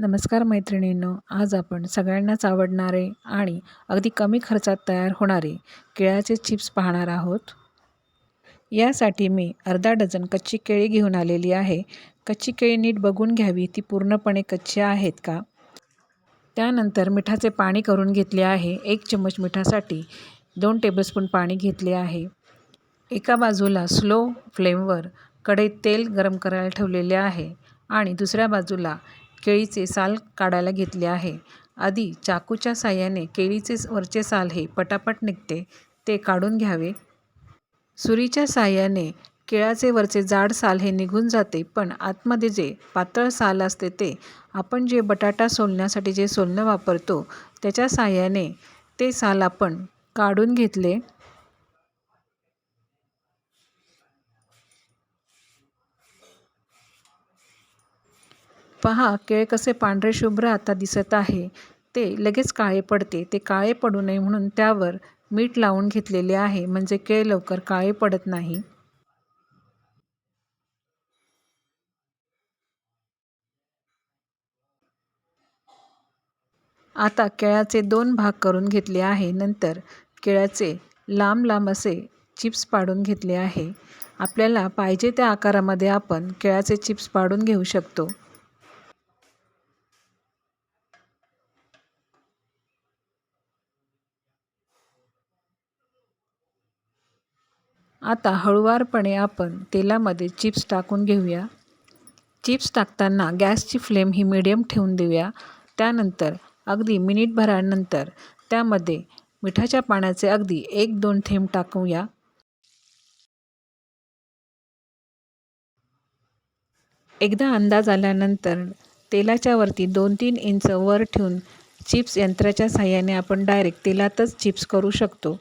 नमस्कार मैत्रिणींनो आज आपण सगळ्यांनाच आवडणारे आणि अगदी कमी खर्चात तयार होणारे केळ्याचे चिप्स पाहणार आहोत. यासाठी मी अर्धा डझन कच्ची केळी घेऊन आलेली आहे. कच्ची केळी नीट बघून घ्यावी ती पूर्णपणे कच्ची आहेत का? त्यानंतर मिठाचे पाणी करून घेतले आहे. एक चम्मच मिठासाठी दोन टेबलस्पून पाणी घेतले आहे. एका बाजूला स्लो फ्लेमवर कढईत तेल गरम करायला ठेवलेले आहे आणि दुसऱ्या बाजूला केळीचे साल काढायला घेतले आहे. आधी चाकूच्या साह्याने केळीचे वरचे साल हे पटापट निघते ते काढून घ्यावे. सुरीच्या साह्याने केळाचे वरचे जाड साल हे निघून जाते पण आतमध्ये जे पातळ साल असते ते आपण जे बटाटा सोलण्यासाठी जे सोलणं वापरतो त्याच्या साह्याने ते साल आपण काढून घेतले. पहा केळ कसे पांढरे शुभ्र आता दिसत आहे. ते लगेच काळे पडते. ते काळे पडू नये म्हणून त्यावर मीठ लावून घेतलेले आहे. म्हणजे केळ लवकर काळे पडत नाही. आता केळ्याचे दोन भाग करून घेतले आहे. नंतर केळ्याचे लांब लांब असे चिप्स पाडून घेतले आहे. आपल्याला पाहिजे त्या आकारामध्ये आपण केळ्याचे चिप्स पाडून घेऊ शकतो. आता हळूवारपणे आपण तेलामध्ये चिप्स टाकून घेऊया. चिप्स टाकताना गॅसची फ्लेम ही मिडियम ठेवून देऊया. त्यानंतर अगदी मिनिटभरानंतर त्यामध्ये मिठाच्या पाण्याचे अगदी एक दोन थेंब टाकूया. एकदा अंदाज आल्यानंतर तेलाच्या वरती दोन तीन इंच वर ठेवून चिप्स यंत्राच्या साह्याने आपण डायरेक्ट तेलातच चिप्स करू शकतो.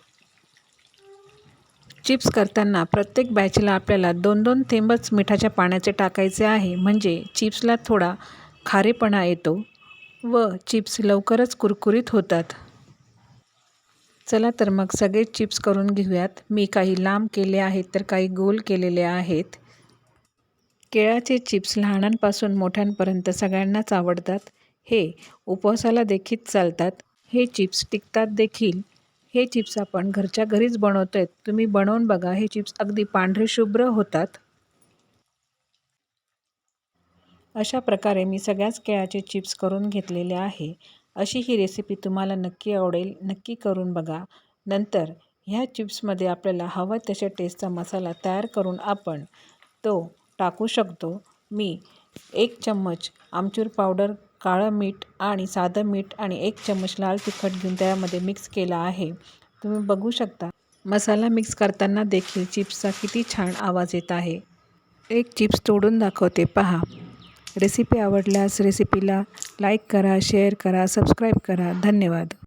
चिप्स करताना प्रत्येक बॅचला आपल्याला दोन दोन थेंबच मिठाच्या पाण्याचे टाकायचे आहे. म्हणजे चिप्सला थोडा खारेपणा येतो व चिप्स लवकरच कुरकुरीत होतात. चला तर मग सगळे चिप्स करून घेऊयात. मी काही लांब केले आहेत तर काही गोल केलेले आहेत. केळाचे चिप्स लहानांपासून मोठ्यांपर्यंत सगळ्यांनाच आवडतात. हे उपवासाला देखील चालतात. हे चिप्स टिकतात देखील. हे चिप्स आपण घरच्या घरीच बनवतो आहेत तुम्ही बनवून बघा. हे चिप्स अगदी पांढरे शुभ्र होतात. अशा प्रकारे मी सगळ्याच केळाचे चिप्स करून घेतलेले आहे. अशी ही रेसिपी तुम्हाला नक्की आवडेल नक्की करून बघा. नंतर ह्या चिप्समध्ये आपल्याला हवा तशा टेस्टचा मसाला तयार करून आपण तो टाकू शकतो. मी एक चम्मच आमचूर पावडर काळं मीठ आणि साधं मीठ आणि एक चम्मच लाल तिखट घेऊन त्यामध्ये मिक्स केला आहे. तुम्ही बघू शकता मसाला मिक्स करताना देखील चिप्सचा किती छान आवाज येत आहे. एक चिप्स तोडून दाखवते पहा. रेसिपी आवडल्यास रेसिपीला लाईक करा शेअर करा सबस्क्राईब करा. धन्यवाद.